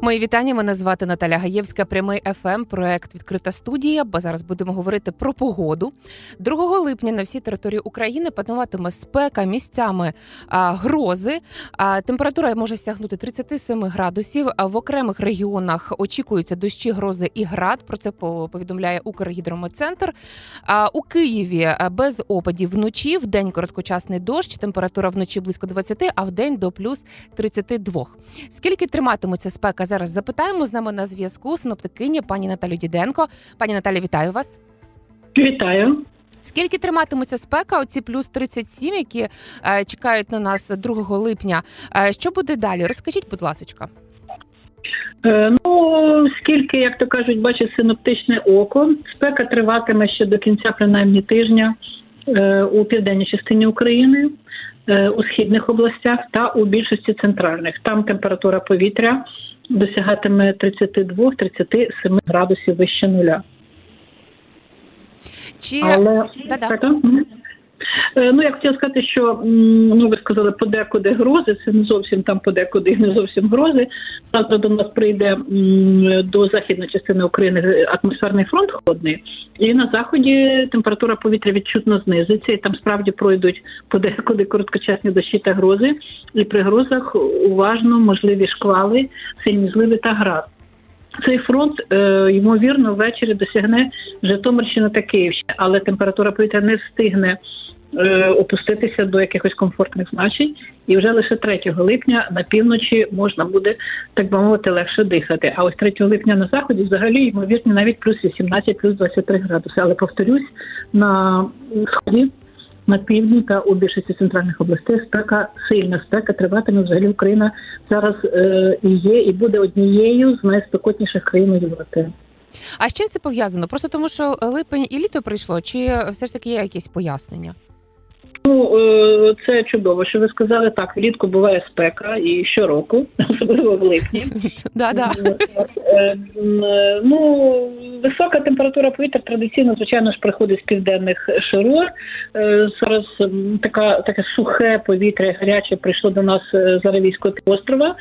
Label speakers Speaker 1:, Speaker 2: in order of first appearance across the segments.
Speaker 1: Мої вітання. Мене звати Наталя Гаєвська. Прямий ФМ, проект відкрита студія. Бо зараз будемо говорити про погоду. 2 липня на всій території України пануватиме спека місцями а, грози. А, температура може сягнути 37 градусів. А в окремих регіонах очікуються дощі, грози і град. Про це повідомляє Укргідрометцентр. А, у Києві без опадів вночі, в день короткочасний дощ. Температура вночі близько 20, а в день до плюс 32. Скільки триматиметься спека? Зараз запитаємо з нами на зв'язку синоптикиня пані Наталю Діденко. Пані Наталі, вітаю вас.
Speaker 2: Вітаю.
Speaker 1: Скільки триматиметься спека? Оці плюс 37, які е, чекають на нас 2 липня. Е, що буде далі? Розкажіть, будь ласка.
Speaker 2: Е, Ну, скільки, як то кажуть, бачить синоптичне око, спека триватиме ще до кінця, принаймні тижня у південній частині України, е, у східних областях та у більшості центральних. Там температура повітря досягатиме 32-37 градусів вище нуля.
Speaker 1: Чи
Speaker 2: Але мгм. Е, Ну, я хотіла сказати, що ну ви сказали подекуди грози. Це не зовсім там подекуди не зовсім грози. Завтра до нас прийде до західної частини України атмосферний фронт холодний, і на заході температура повітря відчутно знизиться. І там справді пройдуть подекуди короткочасні дощі та грози. І при грозах уважно можливі шквали, сильні зливи та град. Цей фронт, е, ймовірно, ввечері досягне Житомирщини та Київщини, але температура повітря не встигне е, опуститися до якихось комфортних значень, і вже лише 3 липня на півночі можна буде, так би мовити, легше дихати. А ось 3 липня на заході взагалі ймовірні навіть плюс 18, плюс 23 градуси. Але повторюсь, на сході. На півдні та у більшості центральних областей спека сильна спека триватиме взагалі Україна зараз е, є і буде однією з найспекотніших країн Європи.
Speaker 1: а з чим це пов'язано? Просто тому, що липень і літо прийшло, чи все ж таки є якісь пояснення?
Speaker 2: Е, це чудово, що ви сказали так. Влітку буває спека і щороку, особливо в липні. Е, е, Ну висока температура повітря традиційно, звичайно ж, приходить з південних широт. Зараз така таке сухе повітря, гаряче прийшло до нас з Аравійського острова,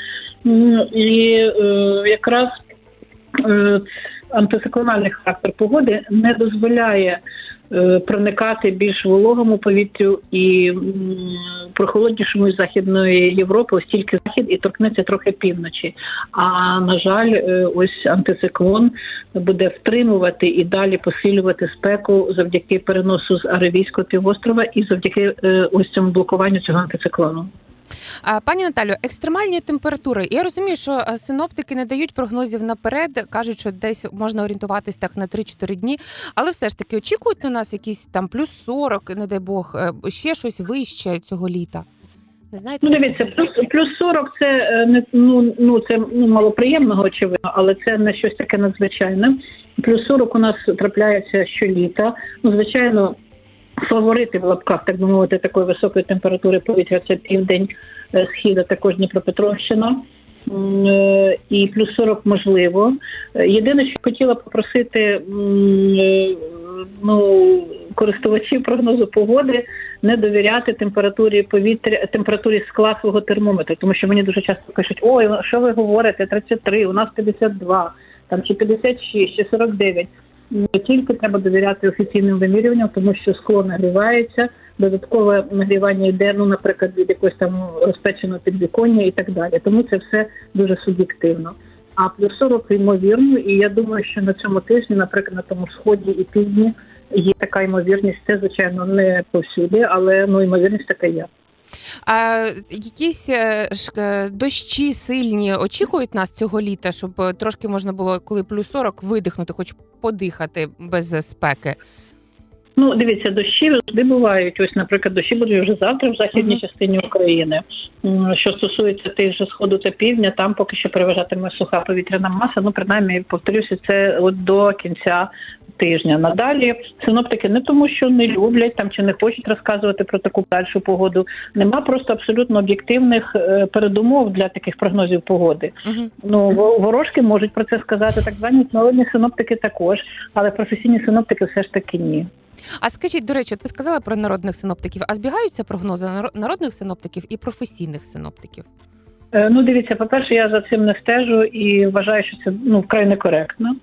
Speaker 2: і якраз антициклональний характер погоди не дозволяє проникати більш вологому повітрю і прохолоднішому західної Європи, ось тільки захід і торкнеться трохи півночі. А на жаль, е, ось антициклон буде втримувати і далі посилювати спеку завдяки переносу з Аравійського півострова і завдяки е, ось цьому блокуванню цього антициклону.
Speaker 1: Пані Наталю, екстремальні температури. Я розумію, що е, синоптики не дають прогнозів наперед, кажуть, що десь можна орієнтуватись так на 3-4 дні, але все ж таки очікують на нас якісь там плюс 40, не дай Бог, е, ще щось вище цього літа. Не знаєте?
Speaker 2: Ну, дивіться, плюс плюс 40 це е, не ну ну це ну малоприємного, очевидно, але це не щось таке надзвичайне. Плюс 40 у нас трапляється щоліта. Ну, звичайно, фаворити в лапках, так би мовити, такої високої температури повітря це південь е, схід, а також Дніпропетровщина. Е, І плюс 40 можливо. Єдине, що хотіла попросити е, ну, користувачів прогнозу погоди не довіряти температурі повітря, температурі скла свого термометра, тому що мені дуже часто кажуть, ой, що ви говорите, 33, у нас 52, там чи 56, чи 49. Не тільки треба довіряти офіційним вимірюванням, тому що скло нагрівається, додаткове нагрівання йде, ну, наприклад, від якогось там розпеченого підвіконня і так далі. Тому це все дуже суб'єктивно. А плюс 40 ймовірно, і я думаю, що на цьому тижні, наприклад, на тому сході і півдні є така ймовірність. Це звичайно не повсюди, але ну ймовірність така є.
Speaker 1: А якісь е, е, дощі сильні очікують нас цього літа, щоб е, трошки можна було, коли плюс 40, видихнути, хоч подихати без спеки.
Speaker 2: Ну, дивіться, дощі завжди бувають. Ось, наприклад, дощі будуть вже завтра в західній
Speaker 1: Мгм.
Speaker 2: частині України. Що стосується тих же сходу та півдня, там поки що переважатиме суха повітряна маса. Ну, принаймні, повторюся, це от до кінця тижня. Надалі синоптики не тому, що не люблять там чи не хочуть розказувати про таку дальшу погоду. Нема просто абсолютно об'єктивних е, передумов для таких прогнозів погоди.
Speaker 1: Угу.
Speaker 2: Ну ворожки можуть про це сказати, так звані народні синоптики також, але професійні синоптики все ж таки ні.
Speaker 1: А скажіть, до речі, от ви сказали про народних синоптиків, а збігаються прогнози наро- народних синоптиків і професійних синоптиків?
Speaker 2: Е, Ну, дивіться, по-перше, я за цим не стежу і вважаю, що це ну вкрай некоректно.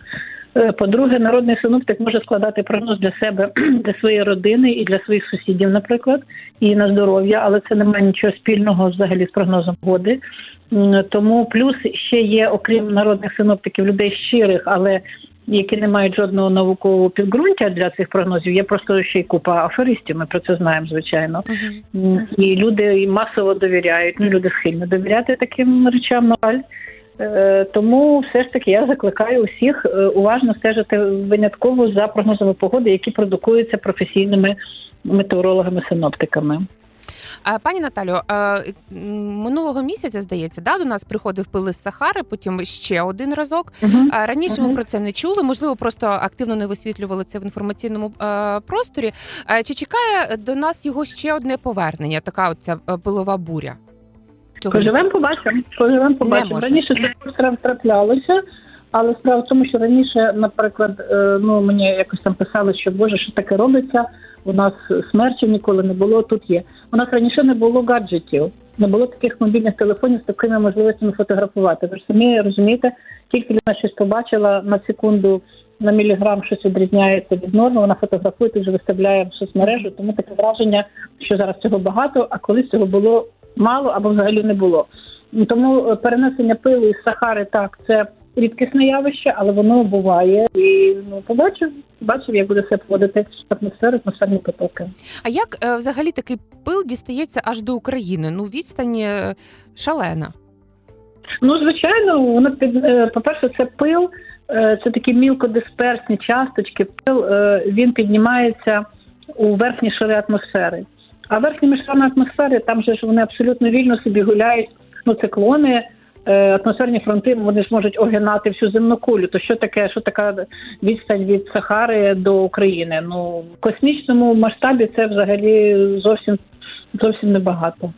Speaker 2: Е, По-друге, народний синоптик може складати прогноз для себе, для своєї родини і для своїх сусідів, наприклад, і на здоров'я, але це не має нічого спільного взагалі з прогнозом. М, Тому плюс ще є, окрім народних синоптиків, людей щирих, але які не мають жодного наукового підґрунтя для цих прогнозів. Є просто ще й купа аферистів. Ми про це знаємо, звичайно. М, І люди масово довіряють. Ну, люди схильні довіряти таким речам, на жаль. Е, Тому все ж таки я закликаю усіх е, уважно стежити винятково за прогнозами погоди, які продукуються професійними метеорологами-синоптиками.
Speaker 1: Пані Наталю, минулого місяця, здається, да, до нас приходив пил із Сахари, потім ще один разок. А Раніше ми про це не чули, можливо, просто активно не висвітлювали це в інформаційному просторі. Чи чекає до нас його ще одне повернення? Така оця пилова буря? Цього?
Speaker 2: Поживемо, побачимо. Поживемо, побачимо. Раніше це траплялося, але справа в тому, що раніше, наприклад, е, ну мені якось там писали, що Боже, що таке робиться. У нас смерчів ніколи не було. Тут є. У нас раніше не було гаджетів, не було таких мобільних телефонів з такими можливостями фотографувати. Ви ж самі розумієте, тільки людина щось побачила на секунду. На міліграм щось відрізняється від норми, вона фотографує, тут же виставляє в соцмережу, тому таке враження, що зараз цього багато, а колись цього було мало або взагалі не було. Тому е, перенесення пилу із Сахари так це рідкісне явище, але воно буває. І ну побачив, бачив, як буде все поводити атмосфера, атмосферні потоки.
Speaker 1: А як е, взагалі такий пил дістається аж до України? Ну, відстань е, шалена.
Speaker 2: Ну звичайно, воно під е, по-перше, це пил, е, це такі мілкодисперсні часточки. Пил е, він піднімається у верхні шари атмосфери. А верхніми шарами атмосфери там же ж вони абсолютно вільно собі гуляють. Ну, циклони, атмосферні фронти, вони ж можуть огинати всю земну кулю. То що таке, що така відстань від Сахари до України? Ну в космічному масштабі це взагалі зовсім зовсім небагато.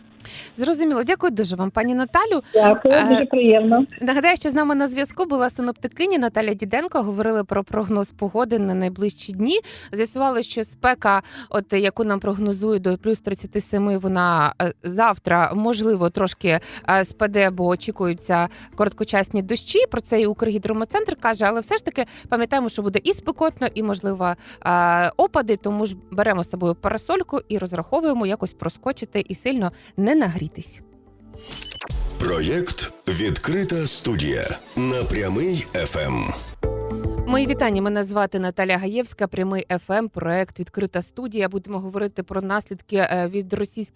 Speaker 1: Зрозуміло, дякую дуже вам, пані Наталю.
Speaker 2: Дякую,
Speaker 1: Е,
Speaker 2: дуже приємно.
Speaker 1: Нагадаю, що з нами на зв'язку була синоптикиня Наталя Діденко. Говорили про прогноз погоди на найближчі дні. З'ясували, що спека, от яку нам прогнозують до плюс 37, вона е, завтра можливо трошки е, спаде, бо очікуються короткочасні дощі. Про це і Укргідромоцентр каже, але все ж таки пам'ятаємо, що буде і спекотно, і можливо опади. Тому ж беремо з собою парасольку і розраховуємо якось проскочити і сильно не нагрітись.
Speaker 3: Проєкт Відкрита студія на прямий ФМ.
Speaker 1: Мої вітання. Мене звати Наталя Гаєвська. Прямий ФМ, проект відкрита студія. Будемо говорити про наслідки е, від російських